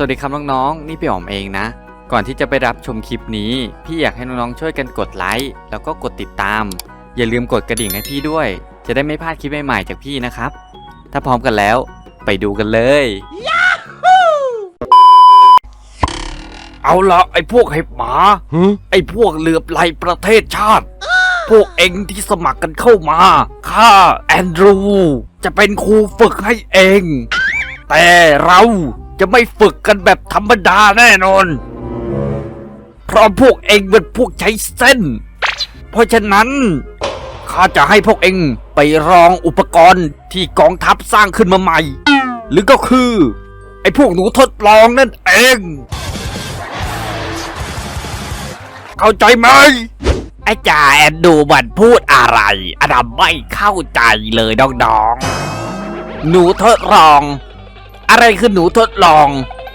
สวัสดีครับน้องๆ นี่พี่อ๋อมเองนะ ก่อนที่จะไปรับชมคลิปนี้ พี่อยากให้น้องๆช่วยกันกดไลค์แล้วก็กดติดตาม อย่าลืมกดกระดิ่งให้พี่ด้วย จะได้ไม่พลาดคลิปใหม่ๆจากพี่นะครับ ถ้าพร้อมกันแล้ว ไปดูกันเลย เอาละไอ้พวกเห็บหมา ไอ้พวกเหลือบไหลประเทศชาติ พวกเองที่สมัครกันเข้ามา ข้าแอนดรู จะเป็นครูฝึกให้เอง แต่เรา จะไม่ฝึกกันแบบธรรมดาแน่นอน เพราะพวกเองเป็นพวกใช้เส้น เพราะฉะนั้นข้าจะให้พวกเองไปลองอุปกรณ์ที่กองทัพสร้างขึ้นมาใหม่ หรือก็คือ ไอ้พวกหนูทดลองนั่นเอง เข้าใจไหมไอ้จ่าแอนดูมันพูดอะไรอดัมไม่เข้าใจเลยน้องๆ หนูทดลอง อะไรคือหนูทดลอง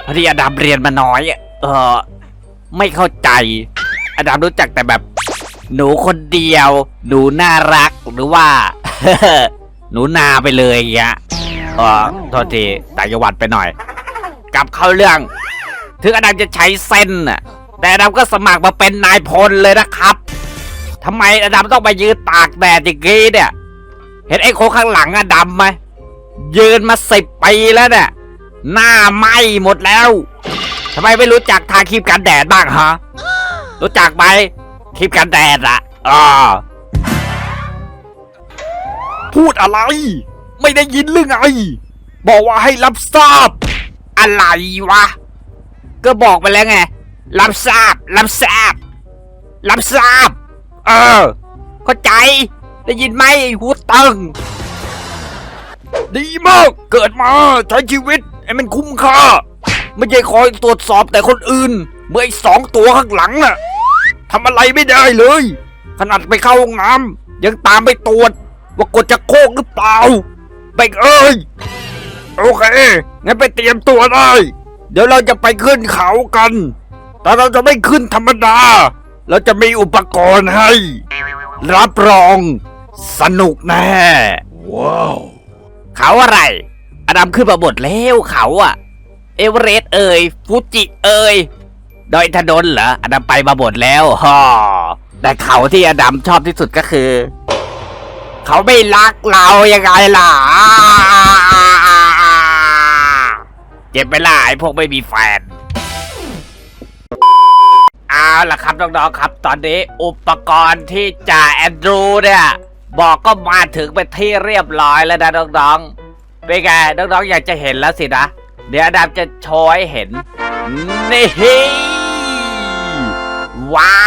พอดีอดัมเรียนมาน้อย เออ ไม่เข้าใจ อดัมรู้จักแต่แบบ หนูคนเดียว หนูน่ารักหรือว่า หนูนาไปเลยอย่างเงี้ยเออโทษทีต่างจังหวัดไปหน่อย กลับเข้าเรื่อง ถึงอดัมจะใช้เส้นน่ะ แต่อดัมก็สมัครมาเป็นนายพลเลยนะครับทำไมอดัมต้องมายืนตากแดดอย่างงี้เนี่ย เห็นไอ้โคข้างหลังอะดำไหมยืนมาสิบปีแล้วเนี่ย หน้าไหม้หมดแล้วทำไมไม่รู้จักทาครีมกันแดดบ้างฮะ รู้จักไหมครีมกันแดดอะอ๋อพูดอะไร ไม่ได้ยินหรือไงบอกว่าให้รับทราบ อะไรวะ ก็บอกไปแล้วไง รับทราบ รับทราบ รับทราบ เออ เข้าใจ ได้ยินไหมไอ้หูตึง ดีมาก เกิดมาใช้ชีวิต ให้มันคุ้มค่า ไม่ใช่คอยตรวจสอบแต่คนอื่น เมื่อไอ้สองตัวข้างหลังน่ะทำอะไรไม่ได้เลย ขนาดไปเข้าห้องน้ำยังตามไปตรวจ ว่ากดจะโคกหรือเปล่าไปเอ้ย โอเคงั้นไปเตรียมตัวได้ เดี๋ยวเราจะไปขึ้นเขากัน แต่เราจะไม่ขึ้นธรรมดา เราจะมีอุปกรณ์ให้ รับรอง สนุกแน่เขาอะไร อดัมขึ้นมาหมดแล้วเขาอะเอเวอเรสต์เอ่ยฟูจิเอ่ยดอยถนนเหรออดัมไปมาหมดแล้วฮ่อแต่เขาที่อดัมชอบที่สุดก็คือ เขาไม่รักเรายังไงล่ะเจ็บไปล่ะไอ้พวกไม่มีแฟนเอาล่ะครับน้องๆครับ ตอนนี้อุปกรณ์ที่จ่าแอนดรูเนี่ย บอกก็มาถึงเป็นที่เรียบร้อยแล้วนะน้องๆ เป็นไงน้องๆอยากจะเห็นแล้วสินะ เดี๋ยวอดัมจะโชว์ให้เห็น นี่ ว้า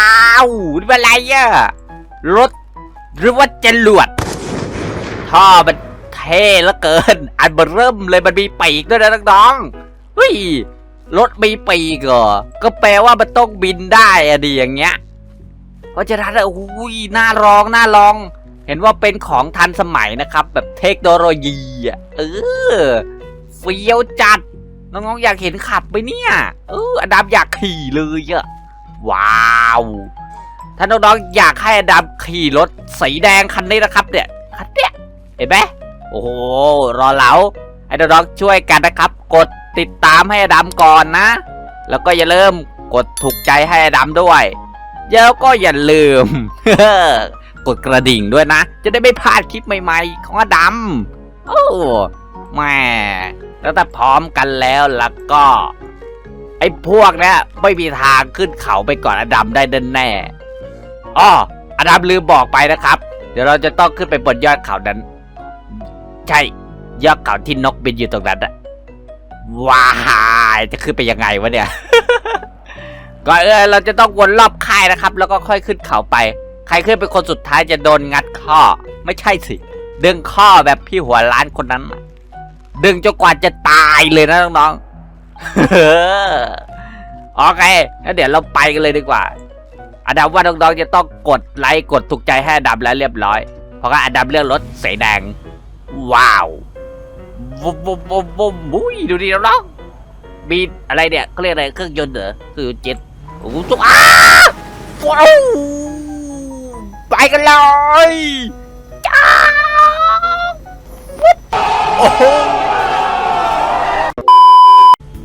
วนี่เป็นอะไรอะรถหรือว่าจรวดท่อมันเท่เหลือเกิน อันเบอร์เริ่มเลยมันมีปีกด้วยนะน้องๆเฮ้ยรถมีปีกเหรอก็แปลว่ามันต้องบินได้อะดีอย่างเงี้ยเพราะฉะนั้นโอ้ยน่าลองน่าลอง เห็นว่าเป็นของทันสมัยนะครับ แบบเทคโนโลยีอะเออเฟี้ยวจัด น้องๆอยากเห็นขับไปเนี่ยเอออดัมอยากขี่เลยอะว้าวถ้าน้องๆอยากให้อดัมขี่รถสีแดงคันนี้นะครับ เนี่ยคันเนี้ยเห็นไหมโอ้โหรอเหลาให้น้องๆช่วยกันนะครับ กดติดตามให้อดัมก่อนนะ แล้วก็อย่าลืมกดถูกใจให้อดัมด้วยแล้วก็อย่าลืม กดกระดิ่งด้วยนะ จะได้ไม่พลาดคลิปใหม่ๆ ของอดัมโอ้แม่แล้วถ้าพร้อมกันแล้วล้วก็ ไอ้พวกเนี้ยไม่มีทางขึ้นเขาไปก่อนอดัมได้แน่ๆอ้ออดัมลืมบอกไปนะครับ เดี๋ยวเราจะต้องขึ้นไปบนยอดเขานั้น ใช่ยอดเขาที่นกบินอยู่ตรงนั้นอะว้ายจะขึ้นไปยังไงวะเนี่ยก่อนเออเราจะต้องวนรอบค่ายนะครับ แล้วก็ค่อยขึ้นเขาไป ใครขึ้นเป็นคนสุดท้ายจะโดนงัดข้อ ไม่ใช่สิ ดึงข้อแบบพี่หัวล้านคนนั้น ดึงจนกว่าจะตายเลยนะน้องๆโอเคงั้นเดี๋ยวเราไปกันเลยดีกว่าอดัมว่าน้องๆจะต้องกดไลค์กดถูกใจให้อดัมแล้วเรียบร้อย เพราะว่าอดัมเลือกรถสีแดง ว้าววุ้มวุ้มวุ้มวุ้มวุ้ยดูดิน้องๆมีอะไรเนี่ยเขาเรียกอะไรเครื่องยนต์เหรอคือเจ็ตโอ้โหจุกอ้าว้าว ไปกันเลยจ้าวุ๊บโอ้โห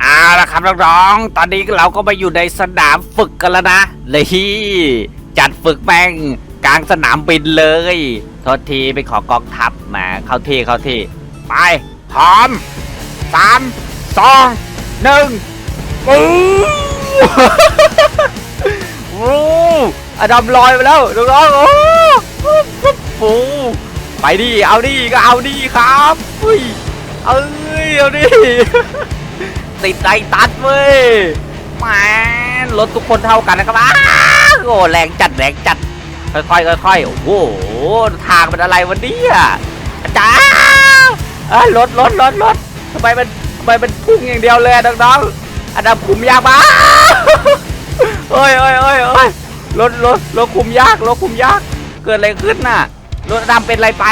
เอาละครับครับน้องๆตอนนี้เราก็มาอยู่ในสนามฝึกกันแล้วนะ เลยจัดฝึกแม่งกลางสนามบินเลย โทษทีไปขอกองทัพมาเข้าที่เข้าที่ ไปพร้อมสามสองหนึ่งปูโอดัมลอยไปแล้วน้องๆโอ้ปูไปดิ เอาดิ ก็เอาดิครับเฮ้ยเอ้ยเอาดิ ติดใจตัดเว้ยแหมรถทุกคนเท่ากันนะครับโอ้แรงจัดแรงจัด ค่อยๆค่อยๆโอ้โห ทางเป็นอะไรวันนี้อะจ้าเอ้ยรถรถรถรถทำไมมันทำไมมันพุ่งอย่างเดียวเลยน้องๆอันดับคุมยากมากเอ้ยเอ้ยเอ้ยเอ้ย รถรถรถคุมยากรถคุมยาก เกิดอะไรขึ้นน่ะรถดำเป็นอะไรไป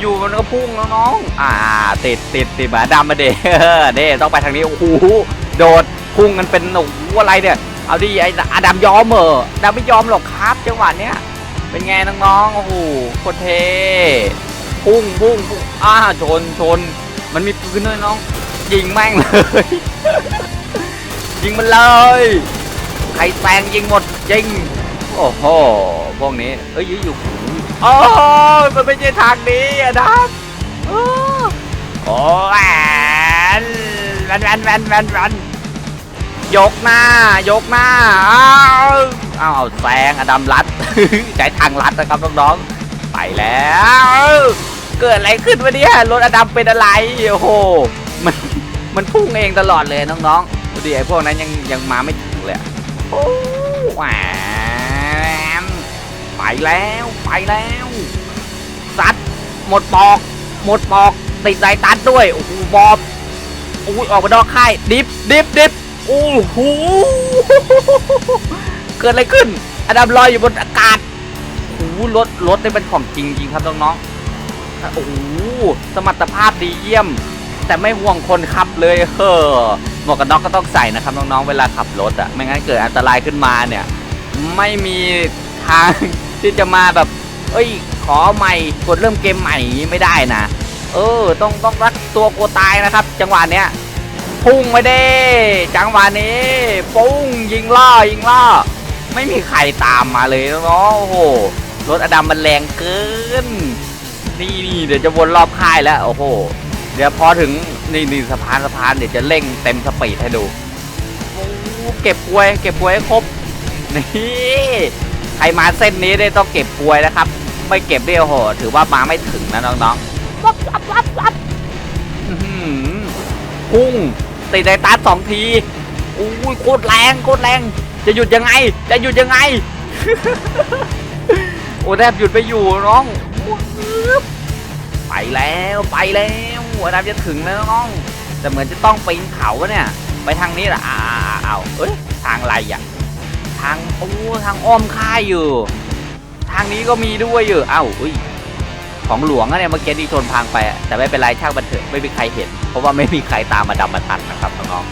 อยู่มันก็พุ่งแล้วน้อง อ่า ติดติดติดหมาดำมาเด้เด้ต้องไปทางนี้โอ้โหโดดพุ่งกันเป็นโอ้โหอะไรเนี่ยเอาดิไอ้อดัมยอมเหรอดัมไม่ยอมหรอกครับจังหวะเนี้ยเป็นไงน้องๆโอ้โหโคตรเทพุ่งพุ่งพุ่งอ้าชนชน มันมีปืนด้วยน้องยิงแม่งเลย ยิงมันเลย รแซงยิงหมดยิง โอ้โห พวกนี้ เอ้ยอยู่อยู่โอ้ยมันไม่ใช่ทางนี้อะดับโอ้โอ้แอนแวนแวนแวนแวนแวนยกหน้า ยกหน้า อ้าวอ้าวแซงอดัมรัดใช้ทางลัดนะครับน้องๆ ไปแล้ว เกิดอะไรขึ้นวะเนี่ย รถอดัมเป็นอะไร โอ้โห มัน มันพุ่งเองตลอดเลยน้องๆ ดูดิไอ้พวกนั้นยังยังมาไม่ถึงเลยอะ โอ้แหวไปแล้วไปแล้วซัดหมดปอก หมดปอกติดสายตัดด้วยโอ้โหบอบอุ้ยออกมาดอกค่ายดิฟดิฟดิฟโอ้โหเกิดอะไรขึ้นอดัมลอยอยู่บนอากาศโอ้โหรถรถนี่เป็นของจริงจริงครับน้องๆโอ้โหสมรรถภาพดีเยี่ยม แต่ไม่ห่วงคนขับเลยเฮ้อ หมวกกันน็อกก็ต้องใส่นะครับน้องๆเวลาขับรถอะไม่งั้นเกิดอันตรายขึ้นมาเนี่ย ไม่มีทางที่จะมาแบบ เอ้ย ขอใหม่กดเริ่มเกมใหม่ไม่ได้นะเออ ต้องต้องรักตัวกลัวตายนะครับ จังหวะเนี้ยพุ่งไปเด้จังหวะนี้ ปุ้งยิงล่อยิงล่อไม่มีใครตามมาเลยเนาะโอ้โหรถอดัมมันแรงเกินนี่นี่เดี๋ยวจะวนรอบค่ายแล้ว โอ้โห เดี๋ยวพอถึง นี่นี่สะพานสะพานเดี๋ยวจะเร่งเต็มสปีดให้ดูโอ้เก็บกลวย เก็บกลวยให้ครบนี่ใครมาเส้นนี้ได้ต้องเก็บกลวยนะครับ ไม่เก็บเดียวโหถือว่ามาไม่ถึงนะน้องๆวับวับวับวับอื้อหือพุ่งติดในตาสองทีอุ้ยโคตรแรงโคตรแรง จะหยุดยังไง จะหยุดยังไง โอ้แทบหยุดไปอยู่น้องวึบไปแล้วไปแล้ว หัวน้ำจะถึงแล้วน้อง แต่เหมือนจะต้องปีนเขาเนี่ย ไปทางนี้แหละอ้าวอ้าเอ้ยทางไรอะทางโอ้ทางอ้อมค่ายอยู่ ทางนี้ก็มีด้วยอยู่เอ้าอุ้ยของหลวงอะเนี่ยเมื่อกี้ที่ชนพังไป แต่ไม่เป็นไรช่างมันเถอะไม่มีใครเห็น เพราะว่าไม่มีใครตามมาดำมาทันนะครับน้อง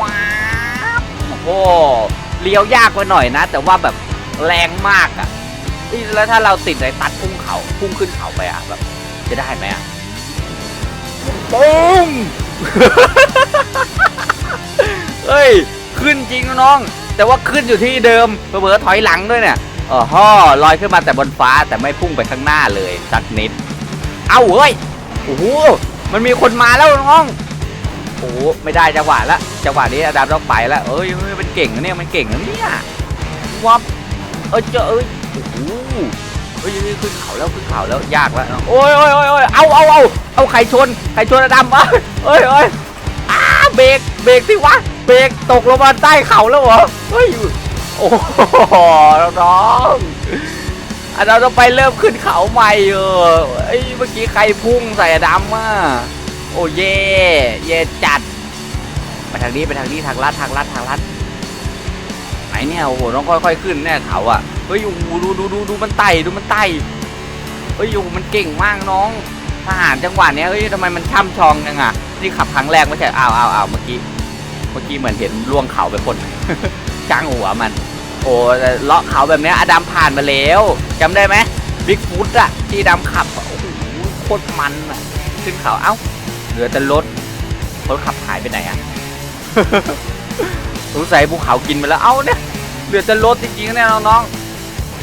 ว้าวโอ้เลี้ยวยากไปหน่อยนะ แต่ว่าแบบแรงมากอะเอ้ยแล้วถ้าเราติดในตัดพุ่งเขาพุ่งขึ้นเขาไปอะแบบจะได้ไหมอะ ปุ้งเฮ้ย ขึ้นจริงนะน้อง แต่ว่าขึ้นอยู่ที่เดิมเผลอถอยหลังด้วยเนี่ยเออฮ่อลอยขึ้นมาแต่บนฟ้าแต่ไม่พุ่งไปข้างหน้าเลยสักนิด เอ้าเฮ้ย โอ้โห มันมีคนมาแล้วน้อง โอ้โห ไม่ได้จังหวะละ จังหวะนี้อาดามต้องไปแล้วเอ้ยเฮ้ยมันเก่งนะเนี่ย มันเก่งนะเนี่ยวับ เอ้ยเจอเอ้ยโอ้โห เฮ้ยขึ้นเขาแล้วขึ้นเขาแล้วยากแล้วโอ้ยโอ้ยโอ้ยโอ้ยเอาเอาเอาเอาใครชนใครชนอาดามวะเอ้ยเอ้ยอ้าเบรกเบรกสิวะเบรกตกลงมาใต้เขาแล้วเหรอเฮ้ยโอ้โหน้องอันเราต้องไปเริ่มขึ้นเขาใหม่เออไอ้เมื่อกี้ใครพุ่งใส่ดำอะโอ้เย่เย่จัดไปทางนี้ไปทางนี้ทางลัดทางลัดทางลัดไหนเนี่ยโอ้โหต้องค่อยๆขึ้นเนี่ยเขาอะ ฮ้ยโอ้โหดูดูดูดูมันไต่ดูมันไต่เฮ้ยโอ้โหมันเก่งมากน้องทหารจังหวะเนี้ยเฮ้ยทำไมมันช่ำชองจังอะนี่ขับครั้งแรกไม่ใช่อ้าวอ้าวอ้าวเมื่อกี้เมื่อกี้เหมือนเห็นล่วงเขาไปคนจ้างหัวมัน โอ้เลาะเขาแบบเนี้ยอดัมผ่านมาแล้วจำได้ไหมบิ๊กฟุตอะที่ดัมขับโอ้โหโคตรมันอะขึ้นเขาเอ้าเหลือแต่รถรถขับหายไปไหนอะสงสัยภูเขากินไปแล้วเอ้าเนี่ยเหลือแต่รถจริงๆเนี่ยน้องๆ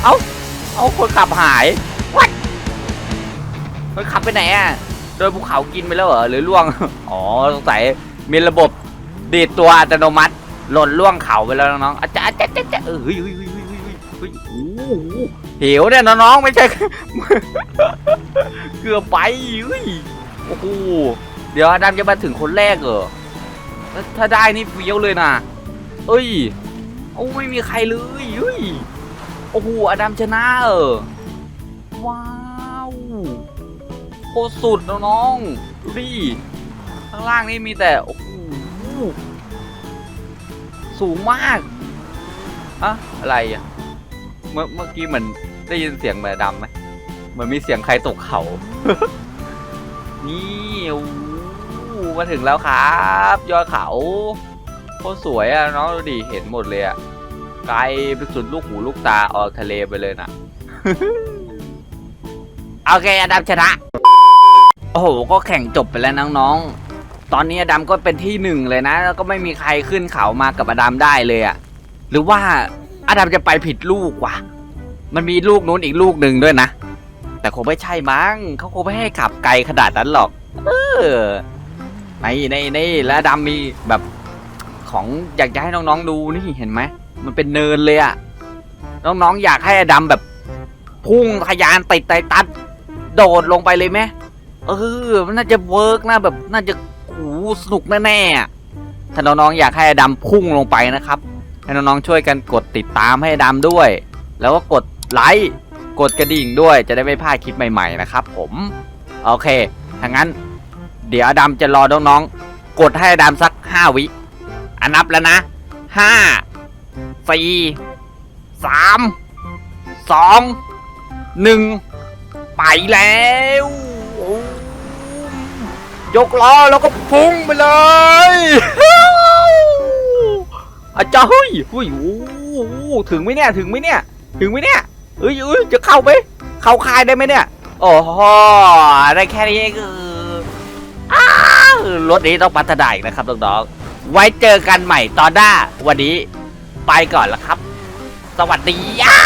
เอ้าเอาคนขับหายวัดคนขับไปไหนอะ โดนภูเขากินไปแล้วเหรอ หรือล่วง อ๋อสงสัยมีระบบดีดตัวอัตโนมัติ หล่นล่วงเขาไปแล้วน้องๆอาจารย์จารย์อาจารย์เออเฮ้ยเฮ้ยเฮ้ยเฮ้ยโอ้โหเหวเนี่ยน้องๆไม่ใช่ เกือบไปเฮ้ยโอ้โหเดี๋ยวดัมจะมาถึงคนแรกเหรอถ้าถ้าได้นี่เฟี้ยวเลยนะเอ้ย โอ้ไม่มีใครเลยเฮ้ย โอ้โหอดัมชนะเออว้าวโคตรสุดน้องดูดิข้างล่างนี่มีแต่โอ้โหสูงมากอะอะไรอะเมื่อเมื่อกี้เหมือนได้ยินเสียงแบบดำไหมเหมือนมีเสียงใครตกเขา นี่โอ้มาถึงแล้วครับ ยอดเขาโคตรสวยอะน้องดูดิเห็นหมดเลยอะ ไกลไปสุดลูกหูลูกตาออกทะเลไปเลยนะโอเคอดัมชนะ โอ้โห ก็แข่งจบไปแล้วน้องๆ ตอนนี้อดัมก็เป็นที่หนึ่งเลยนะ แล้วก็ไม่มีใครขึ้นเขามากับอดัมได้เลยอะหรือว่าอดัมจะไปผิดลูกวะมันมีลูกนู้นอีกลูกหนึ่งด้วยนะ แต่คงไม่ใช่มั้ง เขาคงไม่ให้ขับไกลขนาดนั้นหรอก เออในในในแล้วดัมมีแบบของอยากจะให้น้องๆดูนี่เห็นไหม มันเป็นเนินเลยอะน้องๆอยากให้อดัมแบบ พุ่งทะยานติดไตตัด โดดลงไปเลยไหมเออ มันน่าจะเวิร์กนะแบบ น่าจะโอ้โหสนุกแน่ๆอะถ้าน้องๆอยากให้อดัมพุ่งลงไปนะครับ ให้น้องๆช่วยกันกดติดตามให้อดัมด้วย แล้วก็กดไลค์กดกระดิ่งด้วยจะได้ไม่พลาดคลิปใหม่ๆนะครับ ผม โอเคถ้างั้น เดี๋ยวอดัมจะรอน้องๆกดให้อดัมสักห้าวิอันนับแล้วนะห้า สี่สามสองหนึ่งไปแล้ว ยกล้อแล้วก็พุ่งไปเลยอาจารย์เฮ้ยเฮ้ยโอ้ถึงไหมเนี่ยถึงไหมเนี่ยถึงไหมเนี่ยเอ้ยเอ้ยจะเข้าไหมเข้าคายได้ไหมเนี่ยโอ้โหได้แค่นี้คือรถนี้ต้องพัฒนาอีกนะครับน้องๆไว้เจอกันใหม่ตอนหน้าวันนี้ ไปก่อนแล้วครับ สวัสดีย่า